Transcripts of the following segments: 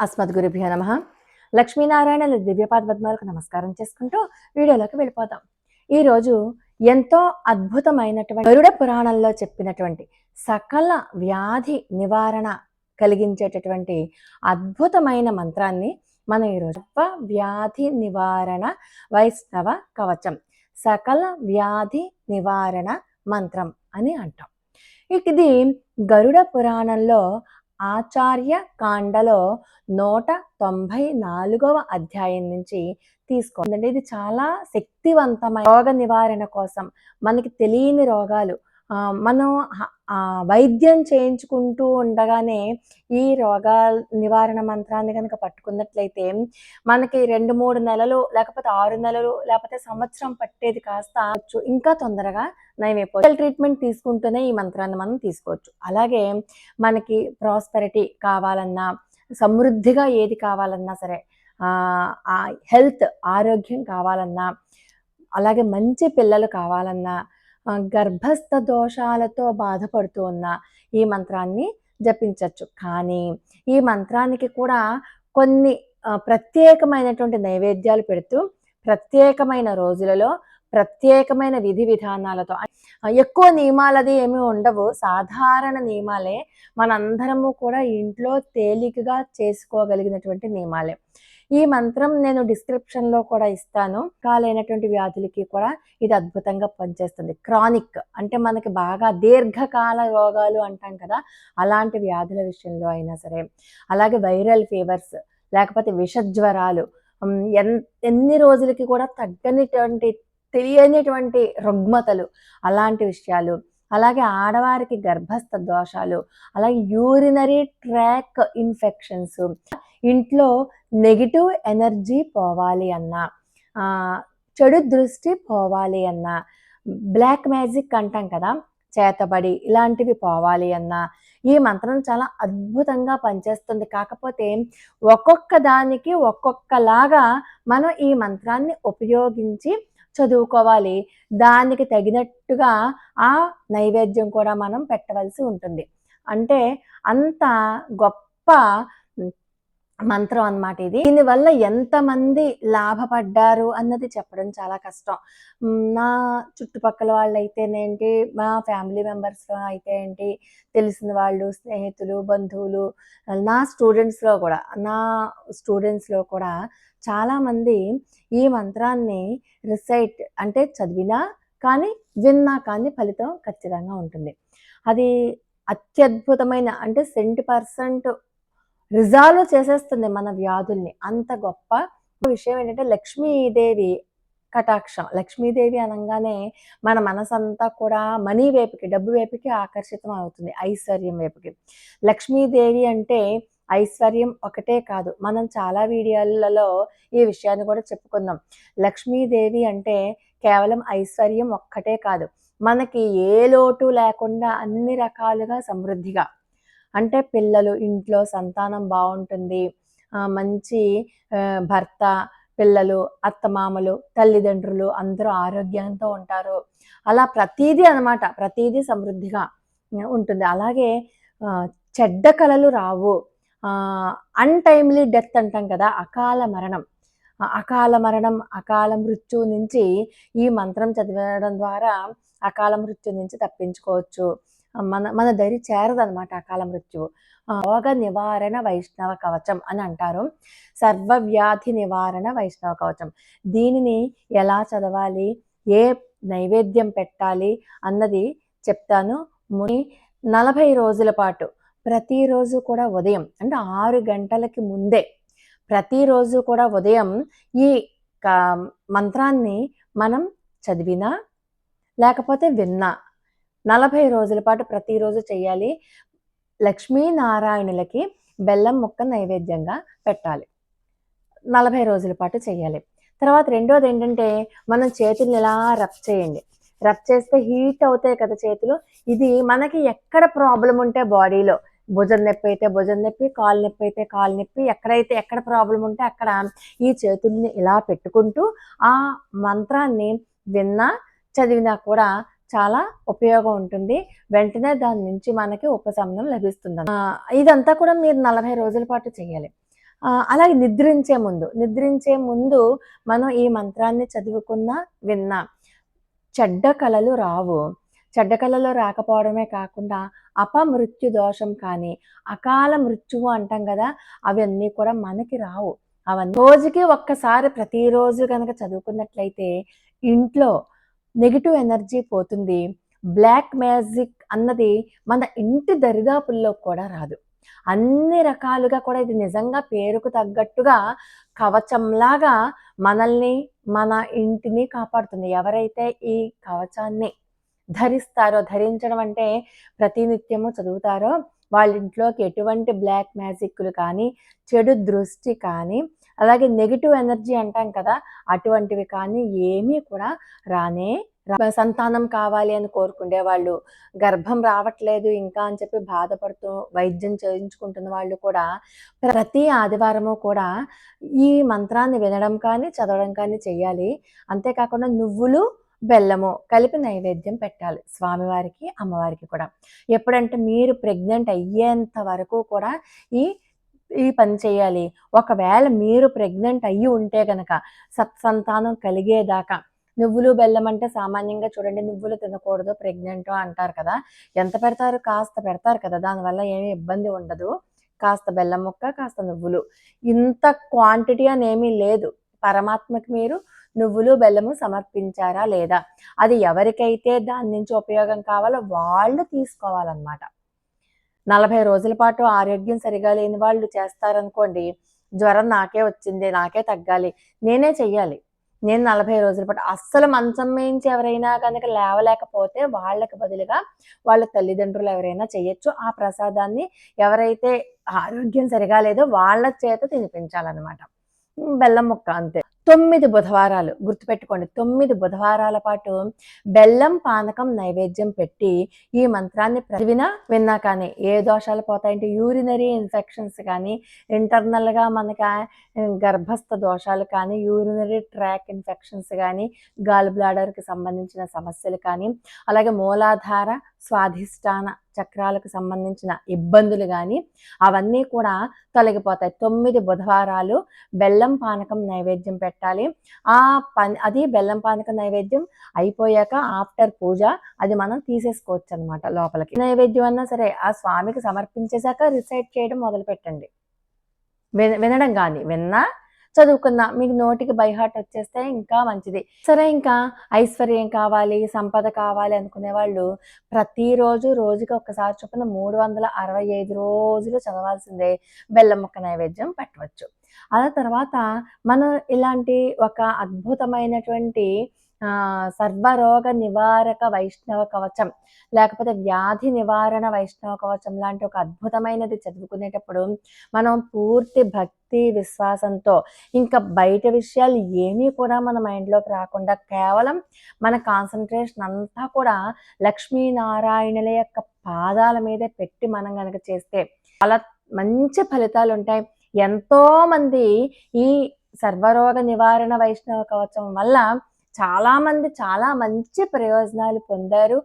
అస్మద్గురుభ్యో నమ. లక్ష్మీనారాయణ దివ్యపాద పద్మాలకు నమస్కారం చేసుకుంటూ వీడియోలోకి వెళ్ళిపోతాం ఈరోజు ఎంతో అద్భుతమైనటువంటి గరుడ పురాణంలో చెప్పినటువంటి సకల వ్యాధి నివారణ కలిగించేటటువంటి అద్భుతమైన మంత్రాన్ని మనం ఈరోజు వ్యాధి నివారణ వైష్ణవ కవచం సకల వ్యాధి నివారణ మంత్రం అని అంటాం. ఇది గరుడ పురాణంలో ఆచార్య కాండలో నూట తొంభై నాలుగవ అధ్యాయం నుంచి తీసుకోండి ఇది చాలా శక్తివంతమైన రోగ నివారణ కోసం. మనకి తెలియని రోగాలు మనం వైద్యం చేయించుకుంటూ ఉండగానే ఈ రోగాల నివారణ మంత్రాన్ని కనుక పట్టుకున్నట్లయితే మనకి రెండు మూడు నెలలు లేకపోతే ఆరు నెలలు లేకపోతే సంవత్సరం పట్టేది కాస్త ఇంకా తొందరగా నయమైపోతుంది ట్రీట్మెంట్ తీసుకుంటూనే ఈ మంత్రాన్ని మనం తీసుకోవచ్చు. అలాగే మనకి ప్రాస్పెరిటీ కావాలన్నా సమృద్ధిగా ఏది కావాలన్నా సరే ఆ హెల్త్ ఆరోగ్యం కావాలన్నా అలాగే మంచి పిల్లలు కావాలన్నా గర్భస్థ దోషాలతో బాధపడుతూ ఉన్న ఈ మంత్రాన్ని జపించవచ్చు కానీ ఈ మంత్రానికి కూడా కొన్ని ప్రత్యేకమైనటువంటి నైవేద్యాలు పెడుతూ ప్రత్యేకమైన రోజులలో ప్రత్యేకమైన విధి విధానాలతో ఎక్కువ నియమాలది ఏమీ ఉండవు. సాధారణ నియమాలే. మనందరము కూడా ఇంట్లో తేలికగా చేసుకోగలిగినటువంటి నియమాలే. ఈ మంత్రం నేను డిస్క్రిప్షన్లో కూడా ఇస్తాను. కాలైనటువంటి వ్యాధులకి కూడా ఇది అద్భుతంగా పనిచేస్తుంది. క్రానిక్ అంటే మనకి బాగా దీర్ఘకాల రోగాలు అంటాం కదా అలాంటి వ్యాధుల విషయంలో అయినా సరే. అలాగే వైరల్ ఫీవర్స్ లేకపోతే విషజ్వరాలు ఎన్ ఎన్ని రోజులకి కూడా తగ్గనిటువంటి తెలియనిటువంటి రుగ్మతలు అలాంటి విషయాలు. అలాగే ఆడవారికి గర్భస్థ దోషాలు అలాగే యూరినరీ ట్రాక్ ఇన్ఫెక్షన్స్ ఇంట్లో నెగిటివ్ ఎనర్జీ పోవాలి అన్నా చెడు దృష్టి పోవాలి అన్నా బ్లాక్ మ్యాజిక్ అంటాం కదా చేతబడి ఇలాంటివి పోవాలి అన్నా ఈ మంత్రం చాలా అద్భుతంగా పనిచేస్తుంది. కాకపోతే ఒక్కొక్క దానికి ఒక్కొక్కలాగా మనం ఈ మంత్రాన్ని ఉపయోగించి చదువుకోవాలి. దానికి తగినట్టుగా ఆ నైవేద్యం కూడా మనం పెట్టవలసి ఉంటుంది. అంటే అంత గొప్ప మంత్రం అన్నమాట ఇది. దీనివల్ల ఎంతమంది లాభపడ్డారు అన్నది చెప్పడం చాలా కష్టం. నా చుట్టుపక్కల వాళ్ళు అయితేనేంటి మా ఫ్యామిలీ మెంబర్స్లో అయితే ఏంటి తెలిసిన వాళ్ళు స్నేహితులు బంధువులు నా స్టూడెంట్స్లో కూడా నా స్టూడెంట్స్లో కూడా చాలామంది ఈ మంత్రాన్ని రిసైట్ అంటే చదివినా కానీ విన్నా కానీ ఫలితం ఖచ్చితంగా ఉంటుంది. అది అత్యద్భుతమైన అంటే సెంటీ పర్సెంట్ రిజాల్వ్ చేసేస్తుంది మన వ్యాధుల్ని. అంత గొప్ప విషయం ఏంటంటే లక్ష్మీదేవి కటాక్షం. లక్ష్మీదేవి అనగానే మన మనసంతా కూడా మనీ వైపుకి డబ్బు వైపుకి ఆకర్షితం అవుతుంది ఐశ్వర్యం వైపుకి. లక్ష్మీదేవి అంటే ఐశ్వర్యం ఒకటే కాదు. మనం చాలా వీడియోలలో ఈ విషయాన్ని కూడా చెప్పుకుందాం లక్ష్మీదేవి అంటే కేవలం ఐశ్వర్యం ఒక్కటే కాదు. మనకి ఏ లోటు లేకుండా అన్ని రకాలుగా సమృద్ధిగా అంటే పిల్లలు ఇంట్లో సంతానం బాగుంటుంది. మంచి భర్త పిల్లలు అత్తమామలు తల్లిదండ్రులు అందరూ ఆరోగ్యంతో ఉంటారు. అలా ప్రతీదీ అన్నమాట ప్రతీదీ సమృద్ధిగా ఉంటుంది. అలాగే చెడ్డ కళలు రావు. అన్టైమ్లీ డెత్ అంటాం కదా అకాల మరణం. అకాల మరణం అకాల మృత్యు నుంచి ఈ మంత్రం చదివడం ద్వారా అకాల మృత్యు నుంచి తప్పించుకోవచ్చు. మన మన దరి చేరదనమాట అకాల మృత్యువు రోగ నివారణ వైష్ణవ కవచం అని అంటారు. సర్వవ్యాధి నివారణ వైష్ణవ కవచం. దీనిని ఎలా చదవాలి? ఏ నైవేద్యం పెట్టాలి? అన్నది చెప్తాను. ముని నలభై రోజుల పాటు ప్రతిరోజు కూడా ఉదయం అంటే ఆరు గంటలకి ముందే ప్రతిరోజు కూడా ఉదయం ఈ మంత్రాన్ని మనం చదివినా లేకపోతే విన్నా నలభై రోజుల పాటు ప్రతిరోజు చేయాలి లక్ష్మీనారాయణులకి బెల్లం ముక్క నైవేద్యంగా పెట్టాలి. నలభై రోజుల పాటు చేయాలి తర్వాత రెండోది ఏంటంటే మనం చేతుల్ని ఇలా రబ్ చేయండి. రబ్ చేస్తే హీట్ అవుతాయి కదా చేతులు. ఇది మనకి ఎక్కడ ప్రాబ్లం ఉంటే బాడీలో భుజం నొప్పి అయితే భుజం నొప్పి కాలు నొప్పి అయితే కాలు నొప్పి ఎక్కడైతే ఎక్కడ ప్రాబ్లం ఉంటే అక్కడ ఈ చేతుల్ని ఇలా పెట్టుకుంటూ ఆ మంత్రాన్ని విన్నా చదివినా కూడా చాలా ఉపయోగం ఉంటుంది. వెంటనే దాని నుంచి మనకి ఉపశమనం లభిస్తుంది ఇదంతా కూడా మీరు నలభై రోజుల పాటు చేయాలి. అలాగే నిద్రించే ముందు నిద్రించే ముందు మనం ఈ మంత్రాన్ని చదువుకున్నా విన్నా చెడ్డ కళలు రావు. చెడ్డ కళలు రాకపోవడమే కాకుండా అపమృత్యు దోషం కానీ అకాల మృత్యువు అంటాం కదా అవన్నీ కూడా మనకి రావు. అవన్నీ రోజుకి ఒక్కసారి ప్రతిరోజు కనుక చదువుకున్నట్లయితే ఇంట్లో నెగిటివ్ ఎనర్జీ పోతుంది. బ్లాక్ మ్యాజిక్ అన్నది మన ఇంటి దరిదాపుల్లో కూడా రాదు. అన్ని రకాలుగా కూడా ఇది నిజంగా పేరుకు తగ్గట్టుగా కవచంలాగా మనల్ని మన ఇంటిని కాపాడుతుంది. ఎవరైతే ఈ కవచాన్ని ధరిస్తారో ధరించడం అంటే ప్రతినిత్యము చదువుతారో వాళ్ళ ఇంట్లోకి ఎటువంటి బ్లాక్ మ్యాజిక్లు కానీ చెడు దృష్టి కానీ అలాగే నెగిటివ్ ఎనర్జీ అంటాం కదా అటువంటివి కానీ ఏమీ కూడా రానే సంతానం కావాలి అని కోరుకునే వాళ్ళు గర్భం రావట్లేదు ఇంకా అని చెప్పి బాధపడుతూ వైద్యం చేయించుకుంటున్న వాళ్ళు కూడా ప్రతి ఆదివారము కూడా ఈ మంత్రాన్ని వినడం కానీ చదవడం కానీ చేయాలి అంతేకాకుండా నువ్వులు బెల్లము కలిపి నైవేద్యం పెట్టాలి స్వామివారికి అమ్మవారికి కూడా. ఎప్పుడంటే మీరు ప్రెగ్నెంట్ అయ్యేంత వరకు కూడా ఈ ఈ పని చేయాలి. ఒకవేళ మీరు ప్రెగ్నెంట్ అయ్యి ఉంటే కనుక సత్సంతానం కలిగేదాకా నువ్వులు బెల్లం అంటే సామాన్యంగా చూడండి నువ్వులు తినకూడదు ప్రెగ్నెంట్ అంటారు కదా. ఎంత పెడతారు? కాస్త పెడతారు కదా. దానివల్ల ఏమి ఇబ్బంది ఉండదు. కాస్త బెల్లం ముక్క కాస్త నువ్వులు. ఇంత క్వాంటిటీ అని ఏమీ లేదు. పరమాత్మకి మీరు నువ్వులు బెల్లము సమర్పించారా లేదా? అది ఎవరికైతే దాని నుంచి ఉపయోగం కావాలో వాళ్ళు తీసుకోవాలన్నమాట. నలభై రోజుల పాటు ఆరోగ్యం సరిగా లేని వాళ్ళు చేస్తారనుకోండి జ్వరం నాకే వచ్చింది నాకే తగ్గాలి నేనే చెయ్యాలి. నేను నలభై రోజుల పాటు అస్సలు మంచం మేంచి ఎవరైనా కనుక లేవలేకపోతే వాళ్ళకి బదులుగా వాళ్ళ తల్లిదండ్రులు ఎవరైనా చేయొచ్చు ఆ ప్రసాదాన్ని ఎవరైతే ఆరోగ్యం సరిగా లేదో వాళ్ళ చేత తినిపించాలన్నమాట. బెల్లం ముక్క అంతే. తొమ్మిది బుధవారాలు గుర్తుపెట్టుకోండి తొమ్మిది బుధవారాల పాటు బెల్లం పానకం నైవేద్యం పెట్టి ఈ మంత్రాన్ని ప్రతివినా విన్నా కానీ ఏ దోషాలు పోతాయంటే యూరినరీ ఇన్ఫెక్షన్స్ కానీ ఇంటర్నల్గా మనకి గర్భస్థ దోషాలు కానీ యూరినరీ ట్రాక్ ఇన్ఫెక్షన్స్ కానీ గాల్ బ్లాడర్కి సంబంధించిన సమస్యలు కానీ అలాగే మూలాధార స్వాధిష్టాన చక్రాలకు సంబంధించిన ఇబ్బందులు కానీ అవన్నీ కూడా తొలగిపోతాయి. తొమ్మిది బుధవారాలు బెల్లం పానకం నైవేద్యం పెట్టాలి. ఆ పని అది బెల్లం పానకం నైవేద్యం అయిపోయాక ఆఫ్టర్ పూజ అది మనం తీసేసుకోవచ్చు అనమాట లోపలికి. నైవేద్యం అన్నా సరే ఆ స్వామికి సమర్పించేశాక రిసైట్ చేయడం మొదలు పెట్టండి విన వినడం కానీ విన్నా చదువుకుందాం. మీకు నోటికి బైహార్ట్ వచ్చేస్తే ఇంకా మంచిది. సరే ఇంకా ఐశ్వర్యం కావాలి సంపద కావాలి అనుకునే వాళ్ళు ప్రతిరోజు రోజుకి ఒక్కసారి చొప్పున మూడు వందల అరవై ఐదు రోజులు చదవాల్సిందే. బెల్లం ముక్క నైవేద్యం పెట్టవచ్చు. ఆ తర్వాత మనం ఇలాంటి ఒక అద్భుతమైనటువంటి సర్వరోగ నివారక వైష్ణవ కవచం లేకపోతే వ్యాధి నివారణ వైష్ణవ కవచం లాంటి ఒక అద్భుతమైనది చదువుకునేటప్పుడు మనం పూర్తి భక్తి విశ్వాసంతో ఇంకా బయట విషయాలు ఏమీ కూడా మన మైండ్లోకి రాకుండా కేవలం మన కాన్సన్ట్రేషన్ అంతా కూడా లక్ష్మీనారాయణుల యొక్క పాదాల మీదే పెట్టి మనం కనుక చేస్తే చాలా మంచి ఫలితాలు ఉంటాయి ఎంతో మంది ఈ సర్వరోగ నివారణ వైష్ణవ కవచం వల్ల చాలా మంది చాలా మంచి ప్రయోజనాలు పొందారు.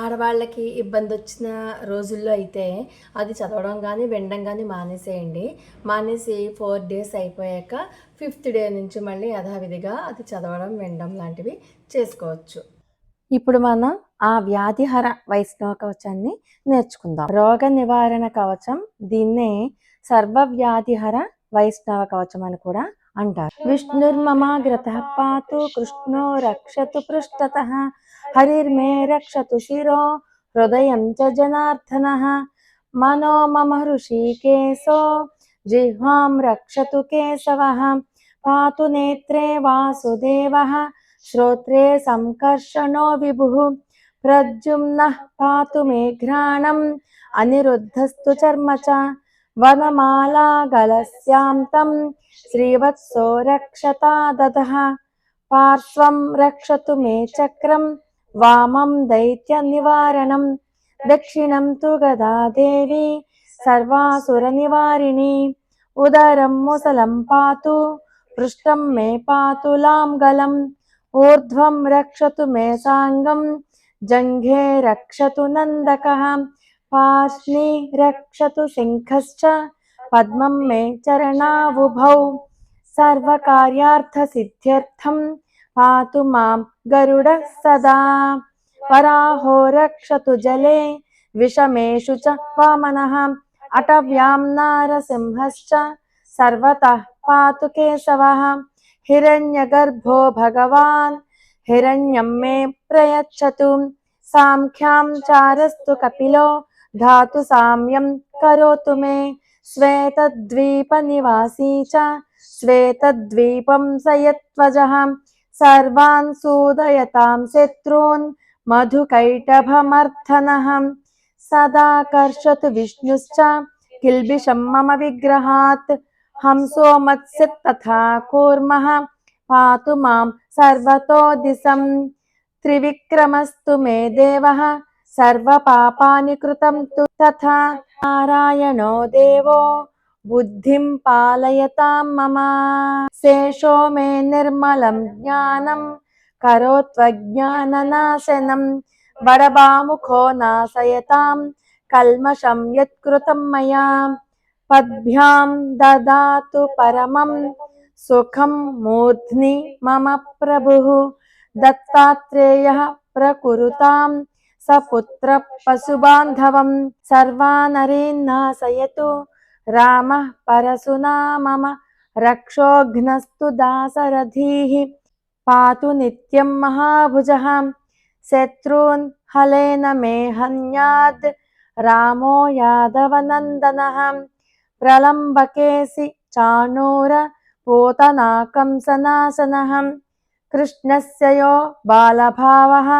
ఆడవాళ్ళకి ఇబ్బంది వచ్చిన రోజుల్లో అయితే అది చదవడం కానీ వినడం కానీ మానేసేయండి. మానేసి ఫోర్ డేస్ అయిపోయాక ఫిఫ్త్ డే నుంచి మళ్ళీ యథావిధిగా అది చదవడం వినడం లాంటివి చేసుకోవచ్చు. ఇప్పుడు మనం ఆ వ్యాధిహర వైష్ణవ కవచాన్ని నేర్చుకుందాం. రోగ నివారణ కవచం దీన్నే సర్వవ్యాధిహర వైష్ణవ కవచం అని కూడా అంటారు విష్ణుర్మమాగ్రత పాతు కృష్ణో రక్షతు పృష్ఠత హరిర్మే రక్షతు శిరో హృదయం చ జనార్దన మనో మమ హృషీకేశో జిహ్వాం రక్షతు కేశవ పాతు నేత్రే వాసుదేవ శ్రోత్రే సంకర్షణో విభు ప్రద్యుమ్న పాతు మేఘ్రాణం అనిరుద్ధస్తు చర్మ చ వనమాలా గలస్యాం తం శ్రీవత్సో రక్షతా దదః పార్శ్వం రక్షతు మే చక్రం వామం దైత్య నివారణం దక్షిణం తు గదా దేవి సర్వాసుర నివారిణి ఉదరం ముసలం పాతు పృష్టం మే పాతు లాంగలం ఊర్ధ్వం రక్షతు మే సాంగం జంఘే पाश्नी रक्षतु सिंहश्च, पद्मं मे चरणावुभौ। सर्वकार्यार्थ सिद्ध्यर्थं पातु माँ गरुडः सदा। पराहो रक्षतु जले, विषमेषु च वामनः। अटव्यां नारसिंहश्च, सर्वतः पातु केशवः। हिरण्यगर्भो भगवान्, हिरण्यं मे प्रयच्छतु। सांख्यां चारस्तु कपिलो धातु साम्यं करोतु मे। श्वेतद्वीपनिवासी च। श्वेतद्वीपं स यत्त्वजः सर्वान् सूदयतां शत्रून्। मधुकैटभमर्थनः। सदा विष्णुश्च। किल्बिषं मम विग्रहात्। हंसो मत्स्य कूर्मः। पातु माँ सर्वतो दिशं। त्रिविक्रमस्तु मे देवः। सर्वपापानि कृतं तु तथा नारायणो देवो, बुद्धिं पालयतां मम। शेषो मे निर्मलं ज्ञानं, करोत्वज्ञाननाशनं वडबामुखो नाशयतां, कल्मषं यत्कृतं मया। पद्भ्यां ददातु परमं, सुखं मूर्ध्नि मम प्रभुः, दत्तात्रेयः प्रकुरुताम् सपुत्र पशुबान्धवं सर्वानरेन्नाशयतु रामः परशुना मम रक्षोघ्नस्तु दासरथीः। पातु नित्यं महाभुजः। शत्रून् हलेन मे हन्याद् रामो यादवनन्दनः। प्रलम्बकेसि चाणूर पूतनाकंसनाशनः कृष्णस्य यो बालभावः।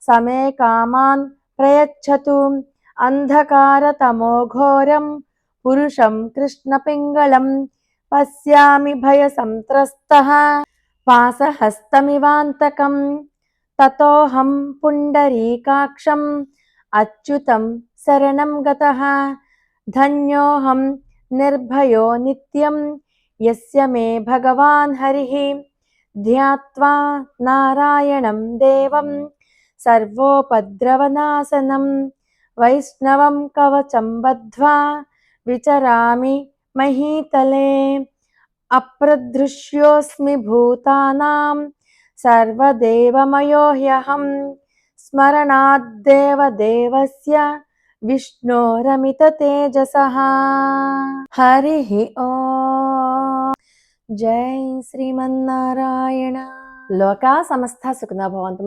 समे कामान् प्रयच्छतु। अन्धकारतमोघोरं पुरुषं कृष्णपिङ्गलं पश्यामि भयसन्त्रस्तः। पासहस्तमिवान्तकं ततोऽहं पुण्डरीकाक्षम् अच्युतं शरणं गतः। धन्योऽहं निर्भयो नित्यं यस्य मे भगवान् हरिः। ध्यात्वा नारायणं देवम्। సర్వోపద్రవనాశనం. వైష్ణవం కవచం బద్ధ్వా విచరామి మహీతలే. అప్రదృశ్యోస్మి భూతానాం సర్వదేవమయో హ్యహం స్మరణాద్దేవదేవస్య విష్ణోరమిత తేజసః. హరి ఓ. జై శ్రీమన్నారాయణ. లోకా సమస్త సుఖనా భవంతు.